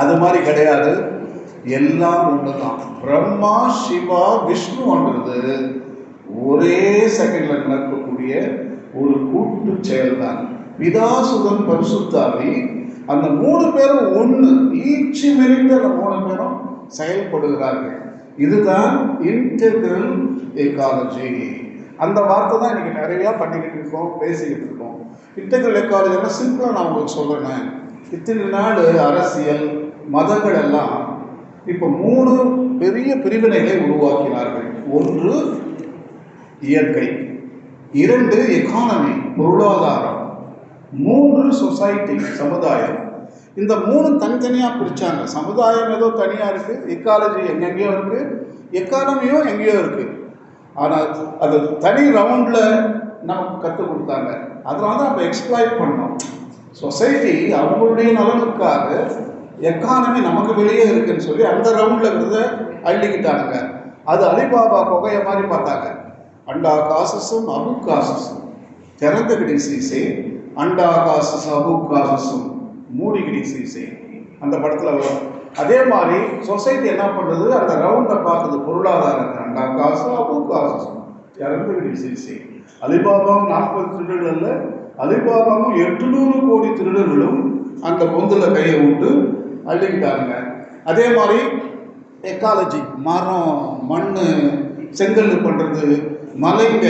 அது மாதிரி கிடையாது. எல்லாம் ஒன்று தான் பிரம்மா சிவா விஷ்ணுன்றது ஒரே செகண்ட்ல நடக்கக்கூடிய ஒரு கூட்டு செயல்தான். பிதாசுதன் பரிசுத்தாவி அந்த மூணு பேரும் ஒன்று ஈச்சி மெரிட்டு அந்த மூணு பேரும் செயல்படுகிறார்கள். இதுதான் இன்டெகிரல் எக்காலஜி அந்த வார்த்தை தான் இன்னைக்கு நிறையா பண்ணிக்கிட்டு இருக்கோம் பேசிக்கிட்டு இருக்கோம். இன்டெகிரல் எக்காலஜினா சிம்பிளாக நான் உங்களுக்கு சொல்கிறேன் இத்தனை நாள் அரசியல் மதங்கள் எல்லாம் இப்போ மூணு பெரிய பிரிவினைகளை உருவாக்கினார்கள். ஒன்று இயற்கை இரண்டு எக்கானமி பொருளாதாரம் மூன்று சொசைட்டி சமுதாயம். இந்த மூணு தனித்தனியாக பிரித்தாங்க சமுதாயம் ஏதோ தனியாக இருக்குது எக்காலஜி எங்கெங்கேயோ இருக்குது எக்கானமியும் எங்கேயோ இருக்குது ஆனால் அது தனி ரவுண்டில் நமக்கு கற்றுக் கொடுத்தாங்க. அதனால தான் நம்ம எக்ஸ்ப்ளாய்ட் பண்ணோம். சொசைட்டி அவங்களுடைய நலனுக்காக எக்கானமி நமக்கு வெளியே இருக்குன்னு சொல்லி அந்த ரவுண்டில் இருக்கிறத அள்ளிக்கிட்டானுங்க. அது அலிபாபா கொகையை மாதிரி பார்த்தாங்க. அண்டா காசஸும் அபு காசஸும். திறந்தகிடி சீசே அண்டா காசஸ் அபு காசஸும். மூடிகிடி சீசே. அந்த படத்தில் வரும். அதே மாதிரி சொசைட்டி என்ன பண்ணுறது அந்த ரவுண்டை பார்க்குது பொருளாதாரத்தை. அண்டா காசு அபு காசஸும். திறந்தகிடி சீசே. அலிபாபாவும் நாற்பது திருடர்கள் அலிபாபாவும் எட்டுநூறு கோடி திருடர்களும் அந்த பொந்தில் கையை விட்டு அள்ளிக்கிட்டாங்க அதே மாதிரி எக்காலஜி மரம் மண் செங்கல் பண்ணுறது மலைங்க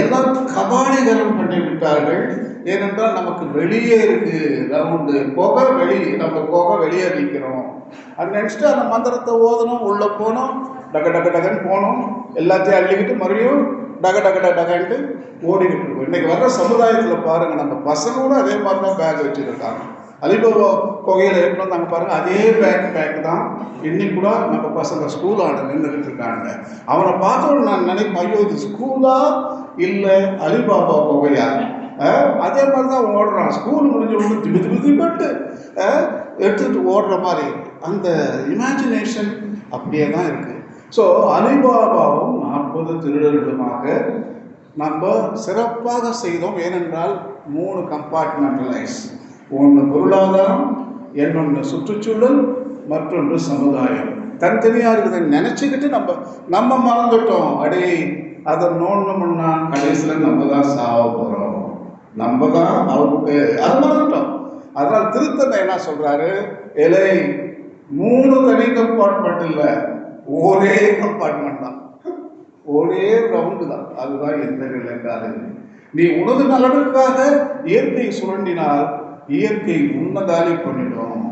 எல்லாம் கபாலிகரம் பண்ணி விட்டார்கள். ஏனென்றால் நமக்கு வெளியே இருக்கு ரவுண்டு புகை வெளி நம்ம புகை வெளியே நிற்கிறோம். அது நெக்ஸ்ட்டு அந்த மந்திரத்தை ஓதணும் உள்ளே போனோம் டக டக டகன்னு போனோம். எல்லாத்தையும் அள்ளிக்கிட்டு மறுபடியும் டக டக டக டகன்ட்டு ஓடிக்கிட்டு இருக்கும். இன்னைக்கு வர்ற சமுதாயத்தில் பாருங்க நம்ம பசங்களும் அதே மாதிரி தான் பேக் வச்சுருக்காங்க. அலிபாபா கொகையில் எடுத்துட்டு வந்தாங்க பாருங்கள் அதே பேக் பேக் தான் இன்னைக்கு கூட நம்ம பசங்க ஸ்கூல் ஆட நின்றுட்டு இருக்காங்க. அவனை பார்த்தோன்னு நான் நினைப்பேன் ஐயோ இது ஸ்கூலா இல்லை அலிபாபா கொகையா? அதே மாதிரி தான் ஓடுறான். ஸ்கூல் முடிஞ்ச உடனே திபி திபி திபட்டு ஓடுற மாதிரி அந்த இமேஜினேஷன் அப்படியே தான் இருக்குது ஸோ அலிபாபாவும் நாற்பது திருடர்களுமாக நம்ம சிறப்பாக செய்தோம். ஏனென்றால் மூணு கம்பார்ட்மெண்டலைஸ் ஒன்று பொருளாதாரம் இன்னொன்று சுற்றுச்சூழல் மற்றொன்று சமுதாயம். தனித்தனியாக இருக்குதுன்னு நினச்சிக்கிட்டு நம்ம நம்ம மறந்துட்டோம். அடே அதை நோண்டணும்னா கடைசியில் நம்ம தான் சாவ போகிறோம் நம்ம தான் அவங்க அது மறந்துட்டோம். அதனால் திருத்தந்தை என்ன சொல்கிறாரு இலை மூணு தனி கம்பார்ட்மெண்ட் இல்லை. ஒரே கம்பார்ட்மெண்ட் தான். ஒரே ரவுண்டு தான். அதுதான் எந்த நிலைக்காது நீ உனது நலனுக்காக இயற்கை சுரண்டினால் இயற்கை உன்னதாலே காலி பண்ணிடும்.